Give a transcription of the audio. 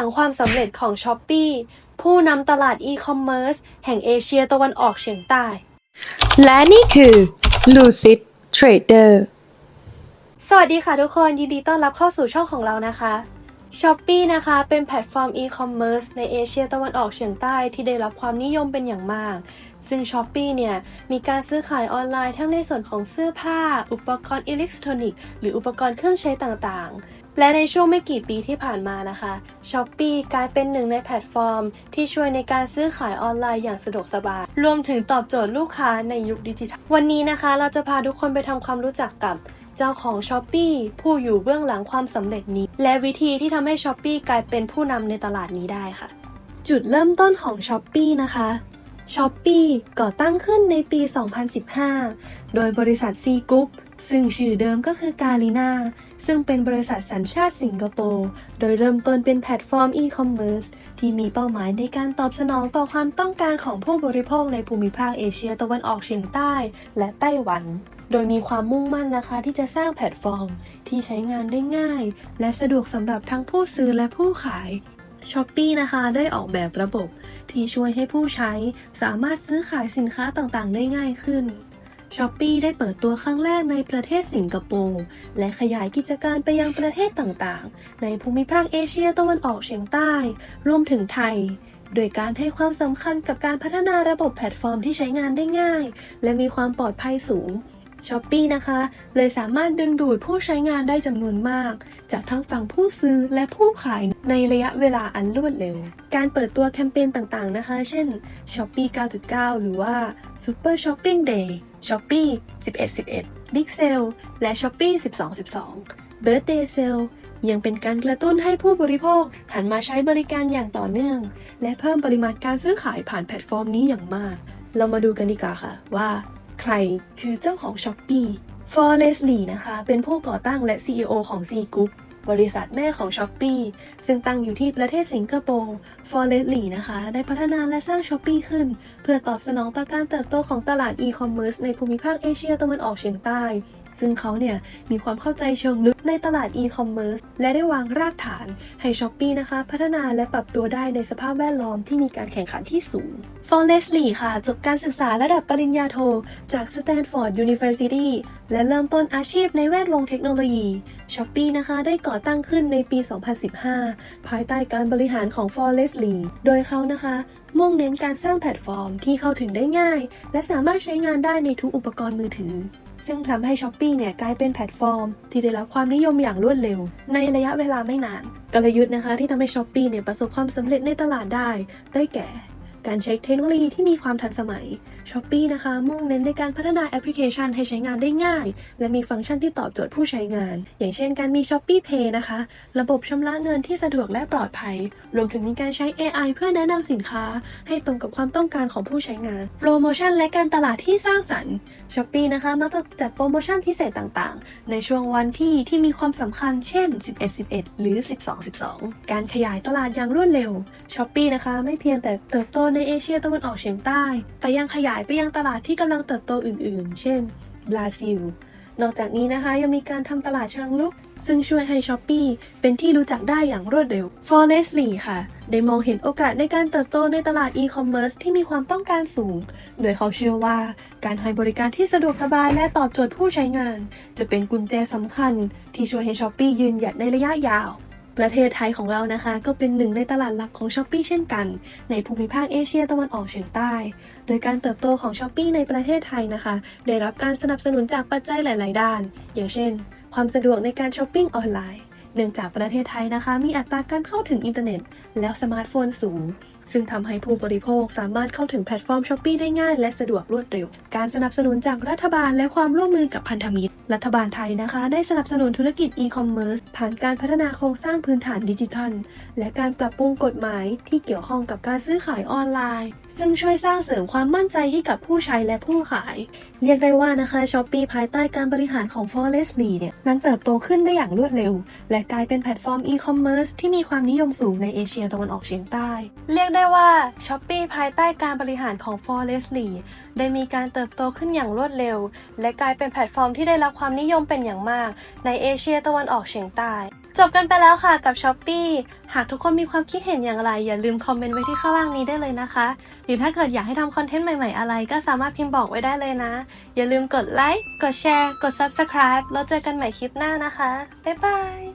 ลังความสำเร็จของ s h อ p e e ผู้นำตลาดอีคอมเมิร์ซแห่งเอเชียตะวันออกเฉียงใต้ และนี่คือ Lucid Trader สวัสดีค่ะทุกคนยินดีต้อนรับเข้าสู่ช่องของเรานะคะ s h อ p e e นะคะเป็นแพลตฟอร์มอีคอมเมิร์ซในเอเชียตะวันออกเฉียงใต้ที่ได้รับความนิยมเป็นอย่างมาก ซึ่ง s h อ p e e เนี่ยมีการซื้อขายออนไลน์ทั้งในส่วนของเสื้อผ้า อุปกรณ์อิเล็กทรอนิกส์หรืออุปกรณ์เครื่องใช้ต่างๆ และในช่วงไม่กี่ปีที่ผ่านมานะคะ s h อ p e e กลายเป็นหนึ่งในแพลตฟอร์ม ที่ช่วยในการซื้อขายออนไลน์อย่างสะดวกสบาย รวมถึงตอบโจทย์ลูกค้าในยุคดิจิทัล วันนี้นะคะเราจะพาทุกคนไปทำความรู้จักกับเจ้าของ s h อ p e e ผู้อยู่เบื้องหลังความสำเร็จนี้ และวิธีที่ทำให้ s h อ p e e กลายเป็นผู้นำในตลาดนี้ได้ค่ะ จุดเริ่มต้นของ s h อ p e e นะคะ s h อ p e e ก่อตั้งขึ้นในปี 2015 โดยบริษัท C Group ซึ่งชื่อเดิมก็คือกาลีนา ซึ่งเป็นบริษัทสัญชาติสิงคโปร์ โดยเริ่มต้นเป็นแพลตฟอร์มอีคอมเมิร์ซที่มีเป้าหมายในการตอบสนองต่อความต้องการของผู้บริโภคในภูมิภาคเอเชียตะวันออกเฉียงใต้ และไต้หวัน โดยมีความมุ่งมั่นนะคะที่จะสร้างแพลตฟอร์ม ที่ใช้งานได้ง่าย และสะดวกสำหรับทั้งผู้ซื้อและผู้ขาย s h อ p e e นะคะได้ออกแบบระบบ ที่ช่วยให้ผู้ใช้สามารถซื้อขายสินค้าต่างๆ ได้ง่ายขึ้น s h อ p e e ได้เปิดตัวครั้งแรกในประเทศสิงคโปร์ และขยายกิจการไปยังประเทศต่างๆ ในภูมิภาคเอเชียตะวันออกเฉียงใต้ รวมถึงไทย โดยการให้ความสำคัญกับการพัฒนาระบบแพลตฟอร์มที่ใช้งานได้ง่าย และมีความปลอดภัยสูงช้อปปีนะคะ เลยสามารถดึงดูดผู้ใช้งานได้จำนวนมาก จากทั้งฝั่งผู้ซื้อและผู้ขายในระยะเวลาอันรวดเร็ว การเปิดตัวแคมเปญต่างๆนะคะ เช่น s h o p e e 9.9 หรือว่า Super Shopping Day s h o p e e 11.11 Big Sale และ s h o p e e 12.12 Birthday Sale ยังเป็นการกระตุ้นให้ผู้บริโภคหันมาใช้บริการอย่างต่อเนื่อง และเพิ่มปริมาณการซื้อขายผ่านแพลตฟอร์มนี้อย่างมาก เรามาดูกันดีกว่าค่ะว่า ใครคือเจ้าของ s h อ p e e f o r e s t Lee นะคะ เป็นผู้ก่อตั้งและ CEO ของ C Group บริษัทแม่ของ s h อ p e e ซึ่งตั้งอยู่ที่ประเทศสิงคโปร์ f o r e s t Lee นะคะ ได้พัฒนาและสร้าง s h อ p e e ขึ้น เพื่อตอบสนองต่อการเติบโตของตลาดอีคอมเมิร์ซในภูมิภาคเอเชียตะวันออกเฉียงใต้ ซึ่งเขาเนี่ยมีความเข้าใจเชิงลึกในตลาด e-commerce และได้วางรากฐานให้ s h อ p e e นะคะ พัฒนาและปรับตัวได้ในสภาพแวดล้อมที่มีการแข่งขันที่สูง f o r e s t Lee ค่ะ จบการศึกษาระดับปริญญาโท จาก Stanford University และเริ่มต้นอาชีพในแวดวงเทคโนโลยี s h อ p e e นะคะ ได้ก่อตั้งขึ้นในปี 2015 ภายใต้การบริหารของ f o r e s t Lee โดยเขานะคะมุ่งเน้นการสร้างแพลตฟอร์มที่เข้าถึงได้ง่าย และสามารถใช้งานได้ในทุกอุปกรณ์มือถือ ซึ่งทำให้ช้อปปี้เนี่ยกลายเป็นแพลตฟอร์ม ที่ได้รับความนิยมอย่างรวดเร็ว ในระยะเวลาไม่นาน กลยุทธ์นะคะที่ทำให้ช้อปปี้เนี่ยประสบความสำเร็จในตลาดได้ ได้แก่ การใช้เทคโนโลยีที่มีความทันสมัย s h อ p e e นะคะ มุ่งเน้นในการพัฒนาแอปพลิเคชันให้ใช้งานได้ง่าย และมีฟังก์ชันที่ตอบโจทย์ผู้ใช้งาน อย่างเช่นการมี s h อ p e e Pay นะคะ ระบบชำระเงินที่สะดวกและปลอดภัย รวมถึงมีการใช้ AI เพื่อแนะนำสินค้า ให้ตรงกับความต้องการของผู้ใช้งาน โปรโมชั่นและการตลาดที่สร้างสรรค์ s h อ p e e นะคะมักจะจัดโปรโมชั่นพิเศษต่างๆ ในช่วงวันที่ที่มีความสำคัญ เช่น 11-11 หรือ 12-12 การขยายตลาดอย่างรวดเร็ว s h อ p e e นะคะไม่เพียงแต่เติบโตในเอเชียตะวันออกเฉียงใต้ แต่ยังขยายไปยังตลาดที่กำลังเติบโตอื่นๆ เช่น บราซิล นอกจากนี้นะคะยังมีการทำตลาดเชิงลุก ซึ่งช่วยให้ s h อ p e e เป็นที่รู้จักได้อย่างรวดเร็ว f o r e s t Lee ค่ะ ได้มองเห็นโอกาสในการเติบโตในตลาด e-commerce ที่มีความต้องการสูง โดยเขาเชื่อว่าการให้บริการที่สะดวกสบายและตอบโจทย์ผู้ใช้งาน จะเป็นกุญแจสำคัญที่ช่วยให้ s h อ p e e ยืนหยัดในระยะยาว ประเทศไทยของเรานะคะ ก็เป็นหนึ่งในตลาดหลักของช้อปปี้เช่นกัน ในภูมิภาคเอเชียตะวันออกเฉียงใต้ โดยการเติบโตของช้อปปี้ในประเทศไทยนะคะ ได้รับการสนับสนุนจากปัจจัยหลาย ๆ ด้าน อย่างเช่น ความสะดวกในการช้อปปิ้งออนไลน์เนื่องจากประเทศไทยนะคะ มีอัตราการเข้าถึงอินเทอร์เน็ต แล้วสมาร์ทโฟนสูง ซึ่งทำให้ผู้บริโภคสามารถเข้าถึงแพลตฟอร์มช้อปปีได้ง่ายและสะดวกรวดเร็ว การสนับสนุนจากรัฐบาลและความร่วมมือกับพันธมิตร รัฐบาลไทยนะคะ ได้สนับสนุนธุรกิจอีคอมเมิร์ซผ่านการพัฒนาโครงสร้างพื้นฐานดิจิทัล และการปรับปรุงกฎหมายที่เกี่ยวข้องกับการซื้อขายออนไลน์ ซึ่งช่วยสร้างเสริมความมั่นใจให้กับผู้ใช้และผู้ขาย เรียกได้ว่านะคะช้อปปีภายใต้การบริหารของ f o r e s t Lee เนี่ยนั้นเติบโตขึ้นได้อย่างรวดเร็ว และกลายเป็นแพลตฟอร์มอีคอมเมิร์ซที่มีความนิยมสูงในเอเชียตะวันออกเฉียงใต้เรียกได้ว่า s h อ p e e ภายใต้การบริหารของ f o r e s t Lee ได้มีการเติบโตขึ้นอย่างรวดเร็ว และกลายเป็นแพลตฟอร์มที่ได้รับความนิยมเป็นอย่างมาก ในเอเชียตะวันออกเฉียงใต้ จบกันไปแล้วค่ะกับ s h อ p e e หากทุกคนมีความคิดเห็นอย่างไร อย่าลืมคอมเมนต์ไว้ที่ข้างล่างนี้ได้เลยนะคะ หรือถ้าเกิดอยากให้ทำคอนเทนต์ใหม่ๆอะไร ก็สามารถพิมพ์บอกไว้ได้เลยนะ อย่าลืมกดไลค์กดแชร์กด Subscribe แล้วเจอกันใหม่คลิปหน้านะคะบ๊ายบาย